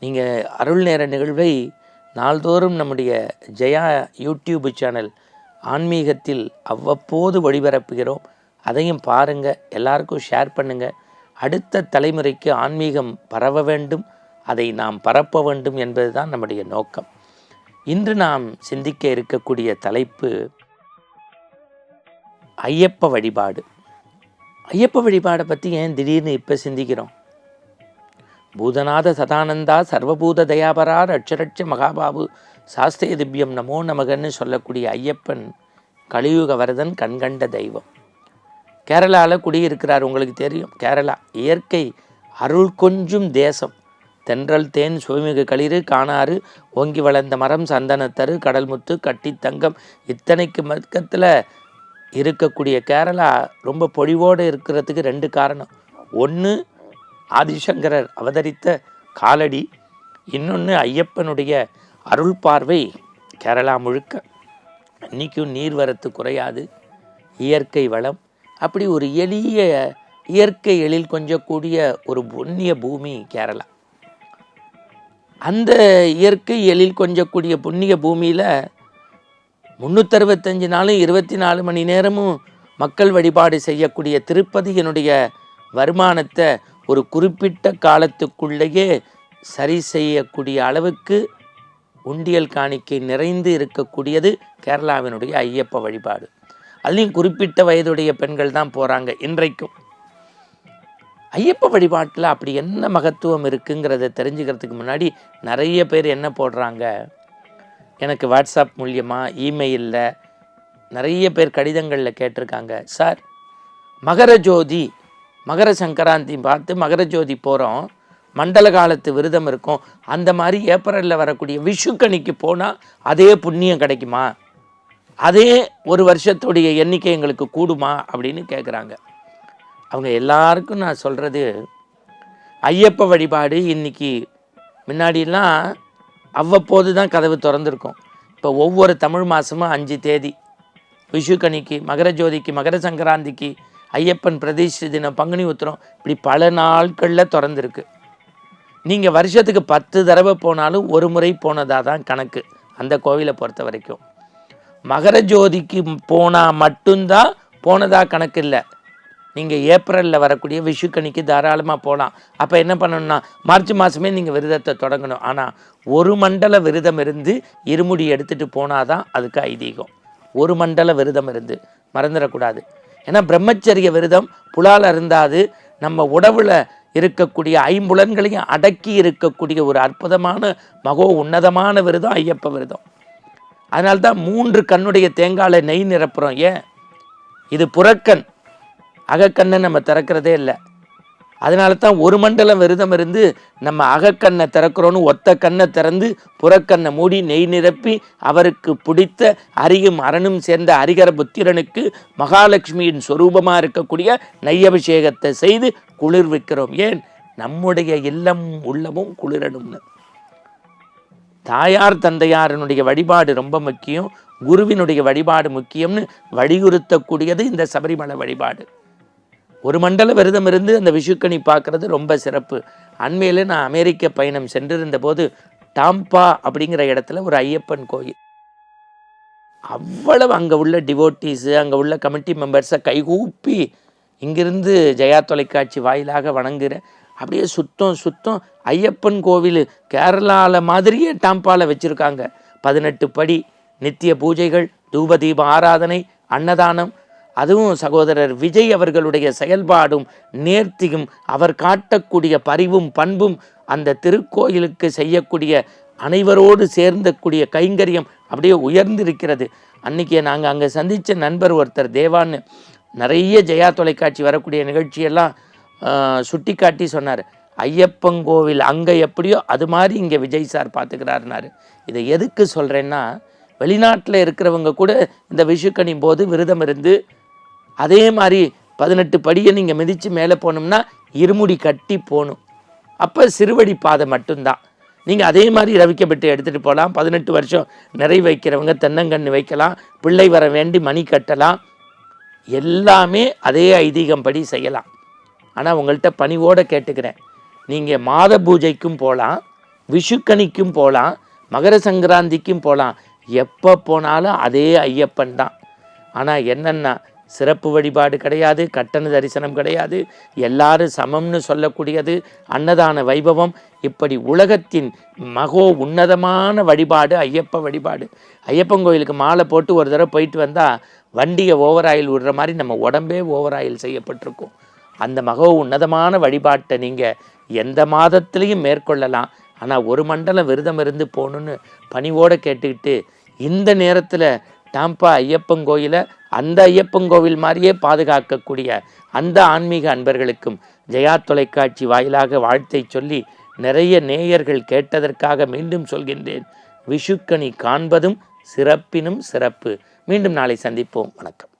நீங்கள் அருள் நேர நிகழ்வை நாள்தோறும் நம்முடைய ஜெயா யூடியூப் சேனல் ஆன்மீகத்தில் அவ்வப்போது ஒளிபரப்புகிறோம். அதையும் பாருங்கள் எல்லாருக்கும் ஷேர் பண்ணுங்கள் அடுத்த தலைமுறைக்கு ஆன்மீகம் பரவ வேண்டும் அதை நாம் பரப்ப வேண்டும் என்பது தான் நம்முடைய நோக்கம். இன்று நாம் சிந்திக்க இருக்கக்கூடிய தலைப்பு ஐயப்ப வழிபாடு. ஐயப்ப வழிபாடை பற்றி ஏன் திடீர்னு இப்போ சிந்திக்கிறோம்? பூதநாத சதானந்தா சர்வபூத தயாபரா ரட்சரட்ச மகாபாபு சாஸ்திரிய திவ்யம் நமோ நமகன்னு சொல்லக்கூடிய ஐயப்பன் கலியுக வரதன் கண்கண்ட தெய்வம். கேரளாவில் குடியிருக்கிறார் உங்களுக்கு தெரியும். கேரளா இயற்கை அருள் கொஞ்சும் தேசம். தென்றல் தேன் சுவைமிகு களிறு காணாறு ஓங்கி வளர்ந்த மரம் சந்தனத்தரு கடல்முத்து கட்டி தங்கம் இத்தனைக்கு மக்கத்தில் இருக்கக்கூடிய கேரளா ரொம்ப பொழிவோடு இருக்கிறதுக்கு ரெண்டு காரணம். ஒன்று ஆதிசங்கரர் அவதரித்த காலடி இன்னொன்று ஐயப்பனுடைய அருள் பார்வை கேரளா முழுக்க. இன்றைக்கும் நீர்வரத்து குறையாது இயற்கை வளம். அப்படி ஒரு எளிய இயற்கை எழில் கொஞ்சக்கூடிய ஒரு புண்ணிய பூமி கேரளா. அந்த இயற்கை எழில் கொஞ்சக்கூடிய புண்ணிய பூமியில் முந்நூற்றறுபத்தஞ்சு நாளும் இருபத்தி நாலு மணி நேரமும் மக்கள் வழிபாடு செய்யக்கூடிய திருப்பதியினுடைய வருமானத்தை ஒரு குறிப்பிட்ட காலத்துக்குள்ளேயே சரி செய்யக்கூடிய அளவுக்கு உண்டியல் காணிக்கை நிறைந்து இருக்கக்கூடியது கேரளாவினுடைய ஐயப்ப வழிபாடு. அதுலேயும் குறிப்பிட்ட வயதுடைய பெண்கள் தான் போகிறாங்க இன்றைக்கும். ஐயப்ப வழிபாட்டில் அப்படி என்ன மகத்துவம் இருக்குங்கிறத தெரிஞ்சுக்கிறதுக்கு முன்னாடி நிறைய பேர் என்ன போடுறாங்க? எனக்கு வாட்ஸ்அப் மூலியமாக இமெயிலில் நிறைய பேர் கடிதங்களில் கேட்டிருக்காங்க. சார் மகர ஜோதி மகர சங்கராந்தி பார்த்து மகர ஜோதி போகிறோம் மண்டல காலத்து விரதம் இருக்கும். அந்த மாதிரி ஏப்ரலில் வரக்கூடிய விஷுக்கணிக்கு போனால் அதே புண்ணியம் கிடைக்குமா? அதே ஒரு வருஷத்துடைய எண்ணிக்கை எங்களுக்கு கூடுமா? அப்படின்னு கேட்குறாங்க அவங்க எல்லாருக்கும் நான் சொல்கிறது ஐயப்ப வழிபாடு இன்றைக்கி முன்னாடிலாம் அவ்வப்போது தான் கதவு திறந்திருக்கும். இப்போ ஒவ்வொரு தமிழ் மாதமும் அஞ்சு தேதி. விஷுக்கணிக்கு மகர ஜோதிக்கு மகர சங்கராந்திக்கு ஐயப்பன் பிரதிஷ்ட தினம் பங்குனி உத்திரம் இப்படி பல நாட்களில் திறந்துருக்கு. நீங்கள் வருஷத்துக்கு பத்து தடவை போனாலும் ஒரு முறை போனதாக தான் கணக்கு அந்த கோவிலை பொறுத்த வரைக்கும். மகர ஜோதிக்கு போனால் மட்டும்தான் போனதாக கணக்கு இல்லை. நீங்கள் ஏப்ரலில் வரக்கூடிய விஷுக்கணிக்கு தாராளமாக போகலாம் அப்போ என்ன பண்ணணும்னா மார்ச் மாதமே நீங்கள் விரதத்தை தொடங்கணும். ஆனால் ஒரு மண்டல விரதம் இருந்து இருமுடி எடுத்துகிட்டு போனால் தான் அதுக்கு ஐதீகம். ஒரு மண்டல விரதம் இருந்து மறந்துடக்கூடாது. ஏன்னா பிரம்மச்சரிய விரதம் புலால் அருந்தாது. நம்ம உடவுல இருக்கக்கூடிய ஐம்புலன்களையும் அடக்கி இருக்கக்கூடிய ஒரு அற்புதமான மகோ உன்னதமான விரதம் ஐயப்ப விரதம். அதனால்தான் மூன்று கண்ணுடைய தேங்காயில் நெய் நிரப்புறோம். ஏன்? இது புறக்கண். அகக்கண்ணை நம்ம திறக்கிறதே இல்லை. அதனால தான் ஒரு மண்டலம் விரதம் இருந்து நம்ம அகக்கண்ணை திறக்கிறோன்னு ஒத்த கண்ணை திறந்து புறக்கண்ணை மூடி நெய் நிரப்பி அவருக்கு பிடித்த அரியும் அரணும் சேர்ந்த அரிகர புத்திரனுக்கு மகாலட்சுமியின் சொரூபமாக இருக்கக்கூடிய நெய்யபிஷேகத்தை செய்து குளிர்விக்கிறோம் ஏன்? நம்முடைய இல்லம் உள்ளமும் குளிரணும்னு. தாயார் தந்தையாரனுடைய வழிபாடு ரொம்ப முக்கியம். குருவினுடைய வழிபாடு முக்கியம்னு வலியுறுத்தக்கூடியது இந்த சபரிமலை வழிபாடு. ஒரு மண்டல விரதம் இருந்து அந்த விஷுக்கணி பார்க்குறது ரொம்ப சிறப்பு. அண்மையில் நான் அமெரிக்க பயணம் சென்றிருந்த போது டாம்பா அப்படிங்கிற இடத்துல ஒரு ஐயப்பன் கோயில். அவ்வளவு அங்கே உள்ள டிவோட்டீஸு அங்கே உள்ள கமிட்டி மெம்பர்ஸை கைகூப்பி இங்கிருந்து ஜெயா தொலைக்காட்சி வாயிலாக வணங்குற அப்படியே சுத்தம் சுத்தம் ஐயப்பன் கோவில். கேரளாவில் மாதிரியே டாம்பாவில் வச்சுருக்காங்க. பதினெட்டு படி நித்திய பூஜைகள் தூபதீப ஆராதனை அன்னதானம் அதுவும் சகோதரர் விஜய் அவர்களுடைய செயல்பாடும் நேர்த்தியும் அவர் காட்டக்கூடிய பரிவும் பண்பும் அந்த திருக்கோயிலுக்கு செய்யக்கூடிய அனைவரோடு சேர்ந்தக்கூடிய கைங்கரியம் அப்படியே உயர்ந்திருக்கிறது. அன்றைக்கி நாங்கள் அங்கே சந்தித்த நண்பர் ஒருத்தர் தேவான்னு. நிறைய ஜெயா தொலைக்காட்சி வரக்கூடிய நிகழ்ச்சியெல்லாம் சுட்டி காட்டி சொன்னார். ஐயப்பங்கோவில் அங்கே எப்படியோ அது மாதிரி இங்கே விஜய் சார் பார்த்துக்கிறாருனாரு இதை எதுக்கு சொல்கிறேன்னா வெளிநாட்டில் இருக்கிறவங்க கூட இந்த விஷுக்கணி போது விரதம் இருந்து அதே மாதிரி பதினெட்டு படியை நீங்கள் மிதித்து மேலே போனோம்னா இருமுடி கட்டி போகணும். அப்போ சிறுவடி பாதை மட்டும்தான். நீங்கள் அதே மாதிரி ரவிக்கப்பட்டு எடுத்துகிட்டு போகலாம். பதினெட்டு வருஷம் நிறை வைக்கிறவங்க தென்னங்கன்று வைக்கலாம். பிள்ளை வர வேண்டி மணி கட்டலாம். எல்லாமே அதே ஐதீகம் படி செய்யலாம். ஆனால் உங்கள்கிட்ட பணிவோடு கேட்டுக்கிறேன். நீங்கள் மாத பூஜைக்கும் போகலாம். விஷுக்கணிக்கும் போகலாம். மகர சங்கராந்திக்கும் போகலாம். எப்போ போனாலும் அதே ஐயப்பன் தான். ஆனால் என்னென்னா சிறப்பு வழிபாடு கிடையாது கட்டண தரிசனம் கிடையாது எல்லாரும் சமம்னு சொல்லக்கூடியது அன்னதான வைபவம். இப்படி உலகத்தின் மகோ உன்னதமான வழிபாடு ஐயப்ப வழிபாடு. ஐயப்பன் கோயிலுக்கு மாலை போட்டு ஒரு தடவை போயிட்டு வந்தால் வண்டியை ஓவர் ஆயில் விடுற மாதிரி நம்ம உடம்பே ஓவர் ஆயில் செய்யப்பட்டிருக்கும். அந்த மகோ உன்னதமான வழிபாட்டை நீங்கள் எந்த மாதத்துலேயும் மேற்கொள்ளலாம். ஆனால் ஒரு மண்டலம் விரதம் இருந்து போகணுன்னு பணிவோடு கேட்டுக்கிட்டு இந்த நேரத்தில் டாம்பா ஐயப்பன் கோயிலை அந்த ஐயப்பன் கோவில் மாதிரியே பாதுகாக்கக்கூடிய அந்த ஆன்மீக அன்பர்களுக்கும் ஜெயா தொலைக்காட்சி வாயிலாக வாழ்த்தை சொல்லி நிறைய நேயர்கள் கேட்டதற்காக மீண்டும் சொல்கின்றேன். விஷுக்கணி காண்பதும் சிறப்பினும் சிறப்பு. மீண்டும் நாளை சந்திப்போம். வணக்கம்.